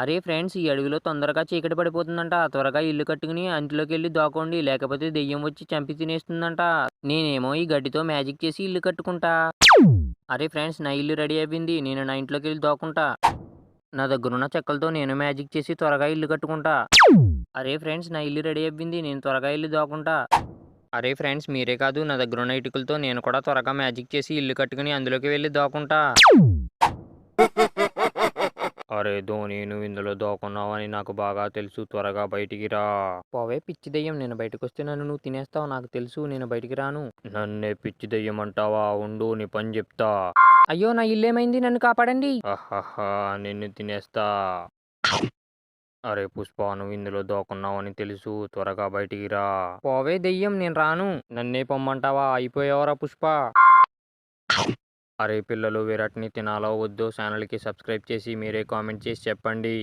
అరే ఫ్రెండ్స్ ఈ అడవిలో తొందరగా చీకటి పడిపోతుందంట. త్వరగా ఇల్లు కట్టుకుని అంటిలోకి వెళ్ళి దాకోండి లేకపోతే దెయ్యం వచ్చి చంపి తినేస్తుందంట. నేనేమో ఈ గడ్డితో మ్యాజిక్ చేసి ఇల్లు కట్టుకుంటా. అరే ఫ్రెండ్స్ నా ఇల్లు రెడీ అయిపోయింది. నేను నా ఇంట్లోకి వెళ్ళి దాక్కుంటా. నా దగ్గర ఉన్న చెక్కలతో నేను మ్యాజిక్ చేసి త్వరగా ఇల్లు కట్టుకుంటా. అరే ఫ్రెండ్స్ నా ఇల్లు రెడీ అయిపోయింది. నేను త్వరగా ఇల్లు దాక్కుంటా. అరే ఫ్రెండ్స్ మీరే కాదు. నా దగ్గర ఉన్న ఇటుకలతో నేను కూడా త్వరగా మ్యాజిక్ చేసి ఇల్లు కట్టుకుని అందులోకి వెళ్ళి దాక్కుంటా. అరే ధోని నువ్వు ఇందులో దోకున్నావని నాకు బాగా తెలుసు. త్వరగా బయటికి రా. పోవే పిచ్చి దయ్యం. నేను బయటకు వస్తే నన్ను నువ్వు తినేస్తావు. నాకు తెలుసు నేను బయటికి రాను. నన్నే పిచ్చి దయ్యం అంటావా? ఉండు నీ పని చెప్తా. అయ్యో నా ఇల్లు ఏమైంది నన్ను కాపాడండి. నిన్ను తినేస్తా. అరే పుష్ప నువ్వు ఇందులో దోకున్నావని తెలుసు. త్వరగా బయటికి రా. పోవే దెయ్యం. నేను రాను. నన్నే పొమ్మంటావా? అయిపోయావరా పుష్ప. అరే పిల్లలు విరాట్ని తినాలో? వద్దో ఛానల్కి సబ్స్క్రైబ్ చేసి మీరే కామెంట్ చేసి చెప్పండి.